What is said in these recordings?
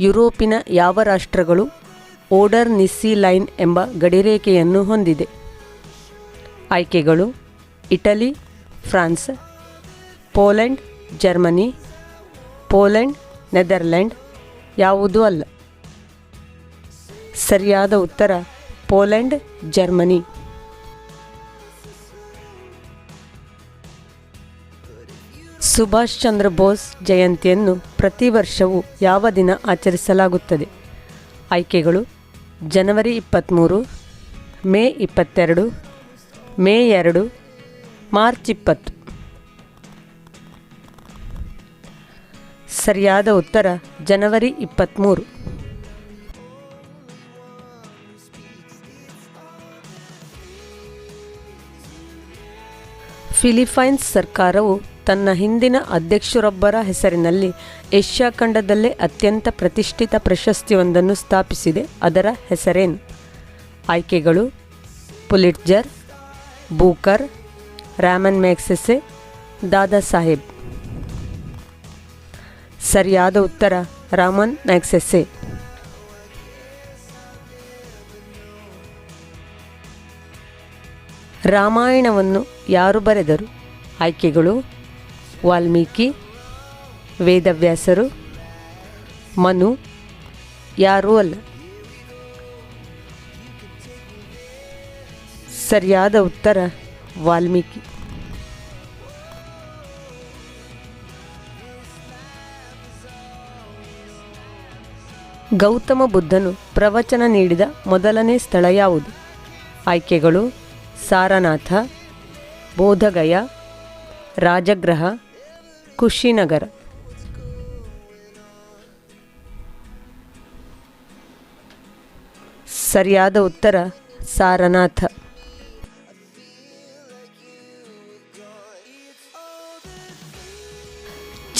ಯುರೋಪಿನ ಯಾವ ರಾಷ್ಟ್ರಗಳು ಓಡರ್ ನಿಸ್ಸಿ ಲೈನ್ ಎಂಬ ಗಡಿರೇಖೆಯನ್ನು ಹೊಂದಿದೆ? ಆಯ್ಕೆಗಳು Italy, France, Poland, Germany, Poland Netherland ಯಾವುದೂ ಅಲ್ಲ. ಸರಿಯಾದ ಉತ್ತರ ಪೋಲೆಂಡ್, ಜರ್ಮನಿ. ಸುಭಾಷ್ ಚಂದ್ರ ಬೋಸ್ ಜಯಂತಿಯನ್ನು ಪ್ರತಿ ವರ್ಷವೂ ಯಾವ ದಿನ ಆಚರಿಸಲಾಗುತ್ತದೆ? ಆಯ್ಕೆಗಳು, ಜನವರಿ ಇಪ್ಪತ್ತ್ಮೂರು ಮೇ ಇಪ್ಪತ್ತೆರಡು, ಮೇ ಎರಡು, ಮಾರ್ಚ್ ಇಪ್ಪತ್ತು. ಸರಿಯಾದ ಉತ್ತರ ಜನವರಿ ಇಪ್ಪತ್ತ್ಮೂರು ಫಿಲಿಪೈನ್ಸ್ ಸರ್ಕಾರವು ತನ್ನ ಹಿಂದಿನ ಅಧ್ಯಕ್ಷರೊಬ್ಬರ ಹೆಸರಿನಲ್ಲಿ ಏಷ್ಯಾ ಖಂಡದಲ್ಲೇ ಅತ್ಯಂತ ಪ್ರತಿಷ್ಠಿತ ಪ್ರಶಸ್ತಿಯೊಂದನ್ನು ಸ್ಥಾಪಿಸಿದೆ. ಅದರ ಹೆಸರೇನು? ಆಯ್ಕೆಗಳು Pulitzer, Booker, Ramon Magsaysay Dada Saheb. ಸರಿಯಾದ ಉತ್ತರ, ರಾಮನ್ ಮ್ಯಾಕ್ಸೆಸೆ ರಾಮಾಯಣವನ್ನು ಯಾರು ಬರೆದರು? ಆಯ್ಕೆಗಳು ವಾಲ್ಮೀಕಿ, ವೇದವ್ಯಾಸರು, ಮನು ಯಾರೂ ಅಲ್ಲ ಸರಿಯಾದ ಉತ್ತರ ವಾಲ್ಮೀಕಿ. ಗೌತಮ ಬುದ್ಧನು ಪ್ರವಚನ ನೀಡಿದ ಮೊದಲನೇ ಸ್ಥಳ ಯಾವುದು? ಆಯ್ಕೆಗಳು ಸಾರನಾಥ, ಬೋಧಗಯ ರಾಜಗೃಹ ಕುಶಿನಗರ ಸರಿಯಾದ ಉತ್ತರ ಸಾರನಾಥ.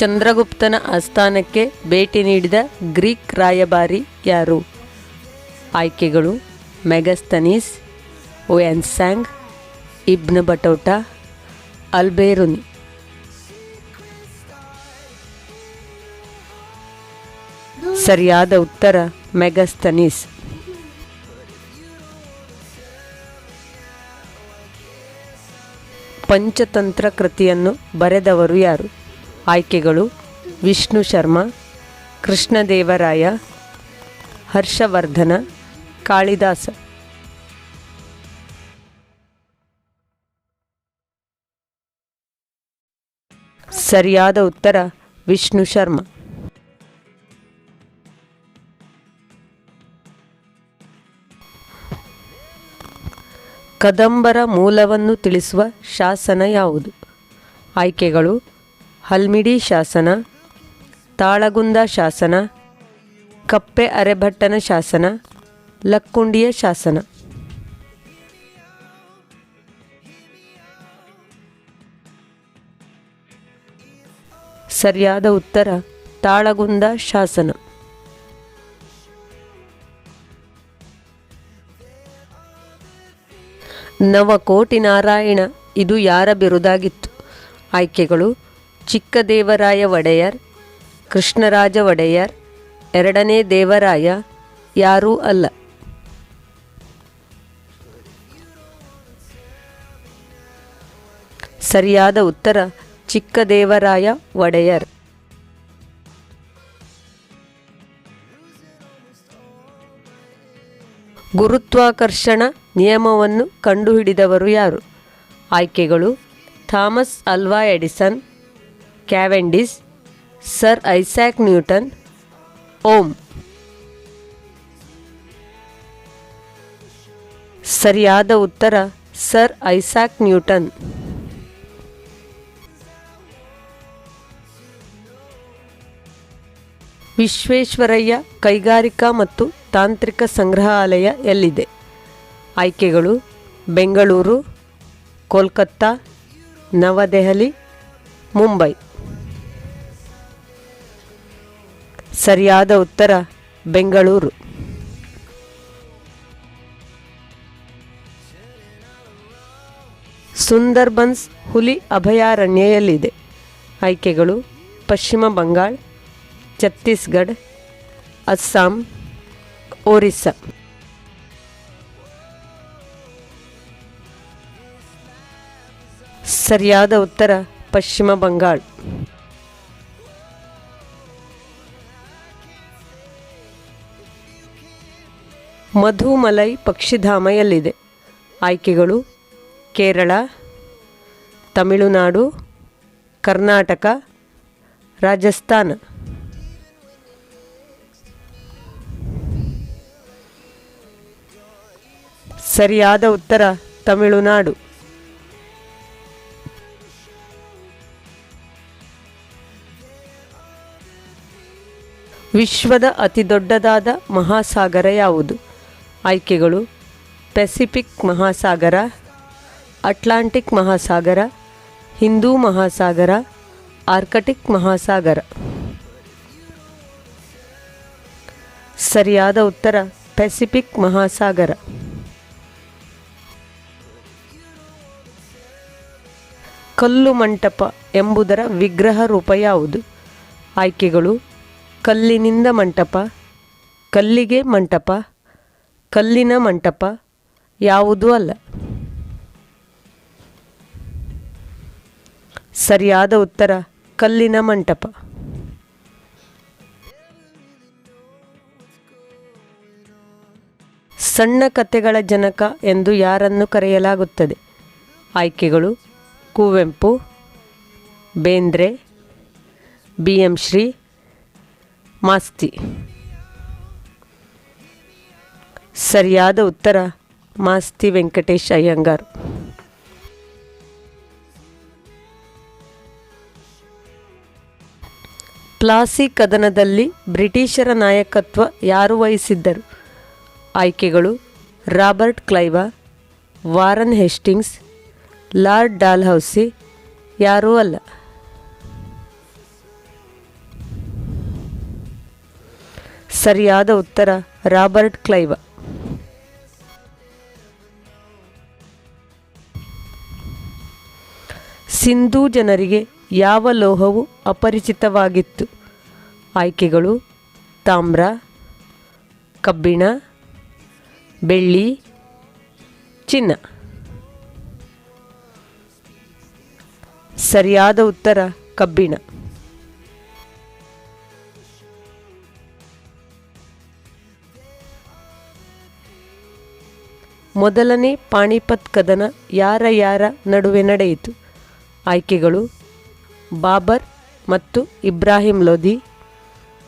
ಚಂದ್ರಗುಪ್ತನ ಆಸ್ಥಾನಕ್ಕೆ ಭೇಟಿ ನೀಡಿದ ಗ್ರೀಕ್ ರಾಯಭಾರಿ ಯಾರು? ಆಯ್ಕೆಗಳು ಮೆಗಸ್ತನೀಸ್ ಓಯನ್ಸ್ಯಾಂಗ್ ಇಬ್ನ್ ಬಟೋಟಾ, ಅಲ್ಬೇರುನಿ. ಸರಿಯಾದ ಉತ್ತರ, ಮೆಗಸ್ತನೀಸ್. ಪಂಚತಂತ್ರ ಕೃತಿಯನ್ನು ಬರೆದವರು ಯಾರು? ಆಯ್ಕೆಗಳು, ವಿಷ್ಣು ಶರ್ಮಾ, ಕೃಷ್ಣದೇವರಾಯ, ಹರ್ಷವರ್ಧನ, ಕಾಳಿದಾಸ. ಸರಿಯಾದ ಉತ್ತರ, ವಿಷ್ಣು ಶರ್ಮಾ. ಕದಂಬರ ಮೂಲವನ್ನು ತಿಳಿಸುವ ಶಾಸನ ಯಾವುದು? ಆಯ್ಕೆಗಳು, ಹಲ್ಮಿಡಿ ಶಾಸನ, ತಾಳಗುಂದ ಶಾಸನ, ಕಪ್ಪೆ ಅರೆಭಟ್ಟನ ಶಾಸನ, ಲಕ್ಕುಂಡಿಯ ಶಾಸನ. ಸರಿಯಾದ ಉತ್ತರ ತಾಳಗುಂದ ಶಾಸನ. ನವಕೋಟಿ ನಾರಾಯಣ ಇದು ಯಾರ ಬಿರುದಾಗಿತ್ತು? ಆಯ್ಕೆಗಳು, ಚಿಕ್ಕದೇವರಾಯ ಒಡೆಯರ್, ಕೃಷ್ಣರಾಜ ಒಡೆಯರ್, ಎರಡನೇ ದೇವರಾಯ, ಯಾರೂ ಅಲ್ಲ. ಸರಿಯಾದ ಉತ್ತರ, ಚಿಕ್ಕದೇವರಾಯ ಒಡೆಯರ್. ಗುರುತ್ವಾಕರ್ಷಣ ನಿಯಮವನ್ನು ಕಂಡುಹಿಡಿದವರು ಯಾರು? ಆಯ್ಕೆಗಳು Thomas Alva Edison, Cavendish, sir Isaac Newton Ohm ಸರಿಯಾದ ಉತ್ತರ ಸರ್ ಐಸಾಕ್ ನ್ಯೂಟನ್. ವಿಶ್ವೇಶ್ವರಯ್ಯ ಕೈಗಾರಿಕಾ ಮತ್ತು ತಾಂತ್ರಿಕ ಸಂಗ್ರಹಾಲಯ ಎಲ್ಲಿದೆ? ಆಯ್ಕೆಗಳು ಬೆಂಗಳೂರು, ಕೋಲ್ಕತ್ತಾ, ನವದೆಹಲಿ, ಮುಂಬೈ. ಸರಿಯಾದ ಉತ್ತರ ಬೆಂಗಳೂರು. ಸುಂದರ್ಬನ್ಸ್ ಹುಲಿ ಅಭಯಾರಣ್ಯ ಎಲ್ಲಿದೆ ಆಯ್ಕೆಗಳು ಪಶ್ಚಿಮ ಬಂಗಾಳ ಛತ್ತೀಸ್ಗಢ, ಅಸ್ಸಾಂ, ಒರಿಸ್ಸಾ. ಸರಿಯಾದ ಉತ್ತರ ಪಶ್ಚಿಮ ಬಂಗಾಳ. ಮಧುಮಲೈ ಪಕ್ಷಿಧಾಮ ಎಲ್ಲಿದೆ ಆಯ್ಕೆಗಳು ಕೇರಳ, ತಮಿಳುನಾಡು, ಕರ್ನಾಟಕ, ರಾಜಸ್ಥಾನ. ಸರಿಯಾದ ಉತ್ತರ ತಮಿಳುನಾಡು. ವಿಶ್ವದ ಅತಿದೊಡ್ಡದಾದ ಮಹಾಸಾಗರ ಯಾವುದು? ಆಯ್ಕೆಗಳು, ಪೆಸಿಫಿಕ್ ಮಹಾಸಾಗರ, ಅಟ್ಲಾಂಟಿಕ್ ಮಹಾಸಾಗರ, ಹಿಂದೂ ಮಹಾಸಾಗರ, ಆರ್ಕಟಿಕ್ ಮಹಾಸಾಗರ. ಸರಿಯಾದ ಉತ್ತರ ಪೆಸಿಫಿಕ್ ಮಹಾಸಾಗರ. ಕಲ್ಲು ಮಂಟಪ ಎಂಬುದರ ವಿಗ್ರಹ ರೂಪ ಯಾವುದು? ಆಯ್ಕೆಗಳು, ಕಲ್ಲಿನಿಂದ ಮಂಟಪ, ಕಲ್ಲಿಗೆ ಮಂಟಪ, ಕಲ್ಲಿನ ಮಂಟಪ ಯಾವುದೂ ಅಲ್ಲ. ಸರಿಯಾದ ಉತ್ತರ, ಕಲ್ಲಿನ ಮಂಟಪ. ಸಣ್ಣ ಕಥೆಗಳ ಜನಕ ಎಂದು ಯಾರನ್ನು ಕರೆಯಲಾಗುತ್ತದೆ? ಆಯ್ಕೆಗಳು ಕುವೆಂಪು, ಬೇಂದ್ರೆ ಬಿ ಎಂ ಶ್ರೀ, ಮಾಸ್ತಿ. ಸರಿಯಾದ ಉತ್ತರ, ಮಾಸ್ತಿ ವೆಂಕಟೇಶ್ ಅಯ್ಯಂಗಾರ್. ಪ್ಲಾಸಿ ಕದನದಲ್ಲಿ ಬ್ರಿಟಿಷರ ನಾಯಕತ್ವ ಯಾರು ವಹಿಸಿದ್ದರು? ಆಯ್ಕೆಗಳು, Robert Clive, Warren Hastings Lord Dalhousie ಯಾರೂ ಅಲ್ಲ. ಸರಿಯಾದ ಉತ್ತರ, ರಾಬರ್ಟ್ ಕ್ಲೈವ. ಸಿಂಧೂ ಜನರಿಗೆ ಯಾವ ಲೋಹವು ಅಪರಿಚಿತವಾಗಿತ್ತು? ಆಯ್ಕೆಗಳು, ತಾಮ್ರ, ಕಬ್ಬಿಣ, ಬೆಳ್ಳಿ, ಚಿನ್ನ. ಸರಿಯಾದ ಉತ್ತರ, ಕಬ್ಬಿಣ. ಮೊದಲನೇ ಪಾಣಿಪತ್ ಕದನ ಯಾರ ಯಾರ ನಡುವೆ ನಡೆಯಿತು? ಆಯ್ಕೆಗಳು, ಬಾಬರ್ ಮತ್ತು ಇಬ್ರಾಹಿಂ ಲೋಧಿ,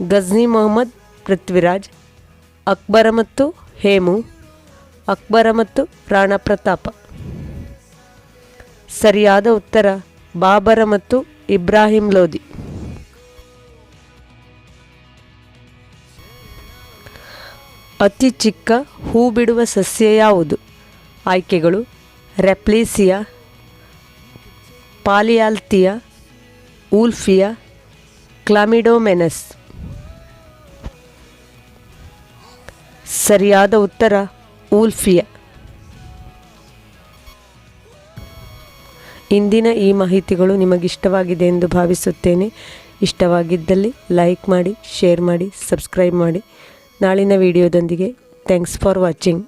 ಗಜ್ನಿ ಮೊಹಮ್ಮದ್, ಪೃಥ್ವಿರಾಜ್, ಅಕ್ಬರ ಮತ್ತು ಹೇಮು, ಅಕ್ಬರ ಮತ್ತು ರಾಣಾ ಪ್ರತಾಪ. ಸರಿಯಾದ ಉತ್ತರ ಬಾಬರ ಮತ್ತು ಇಬ್ರಾಹಿಂ ಲೋಧಿ ಅತಿ ಚಿಕ್ಕ ಹೂ ಬಿಡುವ ಸಸ್ಯ ಯಾವುದು? ಆಯ್ಕೆಗಳು, ರೆಪ್ಲೀಸಿಯಾ, ಪಾಲಿಯಾಲ್ತಿಯಾ ಊಲ್ಫಿಯಾ ಕ್ಲಾಮಿಡೋಮೆನಸ್. ಸರಿಯಾದ ಉತ್ತರ ಊಲ್ಫಿಯಾ ಇಂದಿನ ಈ ಮಾಹಿತಿಗಳು ನಿಮಗಿಷ್ಟವಾಗಿದೆ ಎಂದು ಭಾವಿಸುತ್ತೇನೆ. ಇಷ್ಟವಾಗಿದ್ದಲ್ಲಿ ಲೈಕ್ ಮಾಡಿ, ಶೇರ್ ಮಾಡಿ, ಸಬ್ಸ್ಕ್ರೈಬ್ ಮಾಡಿ. ನಾಳಿನ ವಿಡಿಯೋದೊಂದಿಗೆ ಥ್ಯಾಂಕ್ಸ್ ಫಾರ್ ವಾಚಿಂಗ್.